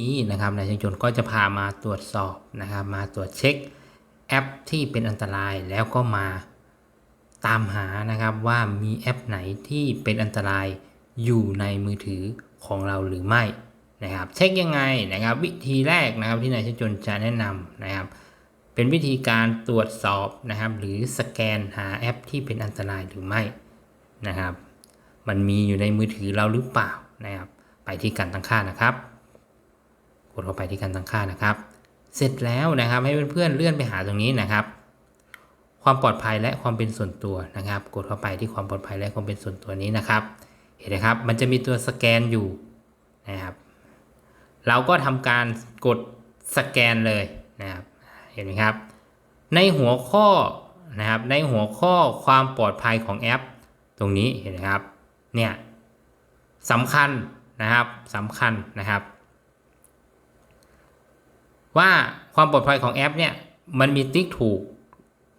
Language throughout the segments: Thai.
นี้นะครับนายช่างยนต์ก็จะพามาตรวจสอบนะครับมาตรวจเช็คแอปที่เป็นอันตรายแล้วก็มาตามหานะครับว่ามีแอปไหนที่เป็นอันตรายอยู่ในมือถือของเราหรือไม่นะครับ เช็คยังไงนะครับ วิธีแรกนะครับที่นายช่างยนต์จะแนะนำนะครับ เป็นวิธีการตรวจสอบนะครับ หรือสแกนหาแอปที่เป็นอันตรายหรือไม่นะครับ มันมีอยู่ในมือถือเราหรือเปล่านะครับ ไปที่การตั้งค่านะครับ กดเข้าไปที่การตั้งค่านะครับ เสร็จแล้วนะครับให้เพื่อนๆเลื่อนไปหาตรงนี้นะครับ ความปลอดภัยและความเป็นส่วนตัวนะครับ กดเข้าไปที่ความปลอดภัยและความเป็นส่วนตัวนี้นะครับ เห็นไหมครับ มันจะมีตัวสแกนอยู่นะครับ เราก็ทำการกดสแกนเลยนะครับ เห็นไหมครับ ในหัวข้อนะครับ ในหัวข้อความปลอดภัยของแอป ตรงนี้เห็นไหมครับ เนี่ยสำคัญนะครับสำคัญนะครับ ว่าความปลอดภัยของแอปเนี่ยมันมีติ๊กถูก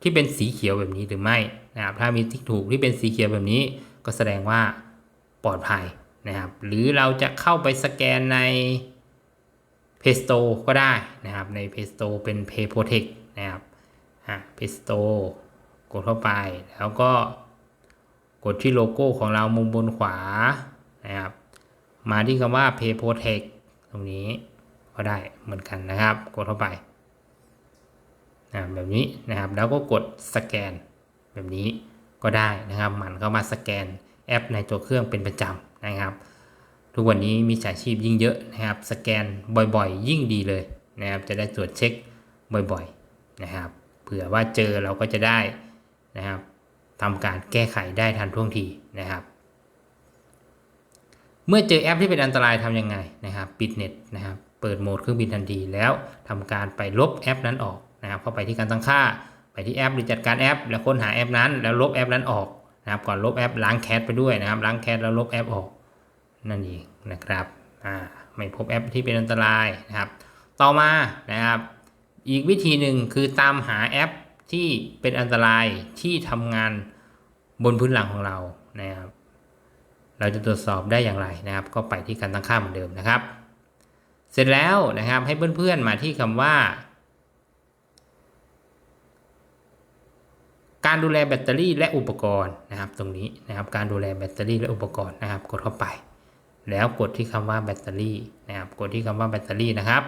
ที่เป็นสีเขียวแบบนี้หรือไม่นะครับถ้ามีติ๊กถูกที่เป็นสีเขียวแบบนี้ ก็แสดงว่าปลอดภัยนะครับ หรือเราจะเข้าไปสแกนใน Play Store ก็ได้นะครับใน Play Store เป็น Pay Protect นะครับอะ Play Store กดเข้าไปแล้วก็กดที่โลโก้ของเรามุมบนขวานะครับมาที่คำว่า Pay Protect ตรงนี้ ก็ได้เหมือนกันนะครับ กดเข้าไปนะแบบนี้นะครับแล้วก็กดสแกน แบบนี้ก็ได้นะครับหมันเข้ามาสแกนแอปในตัวเครื่องเป็นประจำนะครับ ทุกวันนี้มีฉาชีพยิ่งเยอะนะครับ สแกนบ่อยๆ ยิ่งดีเลยนะครับ จะได้ตรวจเช็คบ่อยๆนะครับ เผื่อว่าเจอเราก็จะได้นะครับทำการแก้ไขได้ทันท่วงทีนะครับ เมื่อเจอแอปที่เป็นอันตรายทำยังไงนะครับ ปิดเน็ตนะครับ เปิดโหมดเครื่องบินทันทีแล้วทำการไปลบแอปนั้นออกนะครับเข้าไปที่การตั้งค่า ไปที่แอปหรือจัดการแอป แล้วค้นหาแอปนั้น แล้วลบแอปนั้นออกนะครับก่อนลบแอปล้างแคชไปด้วยนะครับล้างแคชแล้วลบแอปออกนั่นเองนะครับอ่าไม่พบแอปที่เป็นอันตรายนะครับ ต่อมานะครับ อีกวิธีหนึ่งคือตามหาแอปที่เป็นอันตรายที่ทำงานบนพื้นหลังของเรานะครับ เราจะตรวจสอบได้อย่างไรนะครับ ก็ไปที่การตั้งค่าเหมือนเดิมนะครับ เสร็จแล้วนะครับให้เพื่อนๆมาที่คำว่า การดูแลแบตเตอรี่และอุปกรณ์นะครับ ตรงนี้นะครับการดูแลแบตเตอรี่และอุปกรณ์นะครับ กดเข้าไป แล้วกดที่คำว่าแบตเตอรี่นะครับ กดที่คำว่าแบตเตอรี่นะครับ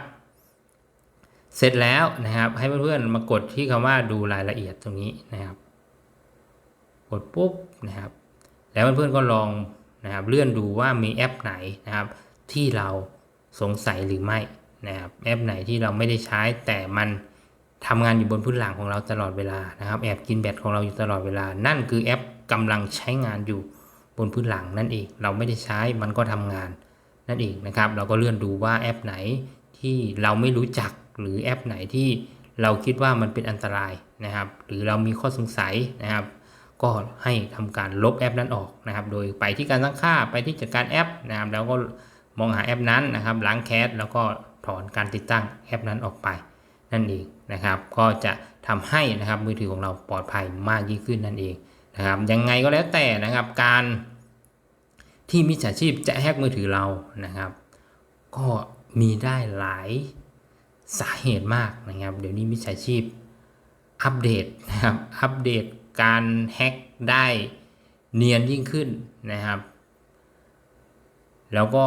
เสร็จแล้วนะครับให้เพื่อนๆมากดที่คำว่าดูรายละเอียดตรงนี้นะครับ กดปุ๊บนะครับ แล้วเพื่อนๆก็ลองนะครับเลื่อนดูว่ามีแอปไหนนะครับ ที่เรา สงสัยหรือไม่นะครับแอปไหนที่เราไม่ได้ใช้แต่มันทำงานอยู่บนพื้นหลังของเราตลอดเวลานะครับแอบกินแบตของเราอยู่ตลอดเวลา นั่นคือแอปกำลังใช้งานอยู่บนพื้นหลังนั่นเองเราไม่ได้ใช้มันก็ทำงานนั่นเองนะครับ เราก็เลื่อนดูว่าแอปไหนที่เราไม่รู้จักหรือแอปไหนที่เราคิดว่ามันเป็นอันตรายนะครับ หรือเรามีข้อสงสัยนะครับ ก็ให้ทำการลบแอปนั้นออกนะครับ โดยไปที่การตั้งค่าไปที่จัดการแอปนะครับ แล้วก็ มองหาแอปนั้นนะครับล้างแคสแล้วก็ถอนการติดตั้งแอปนั้นออกไป นั่นเองนะครับก็จะทำให้นะครับมือถือของเราปลอดภัยมากยิ่งขึ้นนั่นเองนะครับยังไงก็แล้วแต่นะครับการที่มิจฉาชีพจะแฮกมือถือเรานะครับ ก็มีได้หลายสาเหตุมากนะครับ เดี๋ยวนี้มิจฉาชีพอัปเดตนะครับอัปเดตการแฮกได้เนียนยิ่งขึ้นนะครับ แล้วก็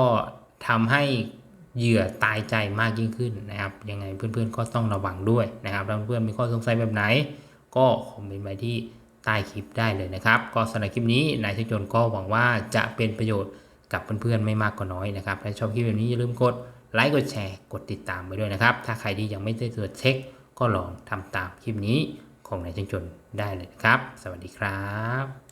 ทำให้เหยื่อตายใจมากยิ่งขึ้นนะครับ ยังไงเพื่อนๆก็ต้องระวังด้วยนะครับถ้าเพื่อนๆมีข้อสงสัยแบบไหน ก็คอมเมนต์ไว้ที่ใต้คลิปได้เลยนะครับ ก็สำหรับคลิปนี้นายชิจนก็หวังว่าจะเป็นประโยชน์กับเพื่อนๆไม่มากก็น้อยนะครับถ้าชอบคลิปแบบนี้อย่าลืมกดไลค์กดแชร์กดติดตามไปด้วยนะครับ ถ้าใครที่ยังไม่ได้ตรวจเช็ค ก็ลองทำตามคลิปนี้ของนายชิจนได้เลยครับ สวัสดีครับ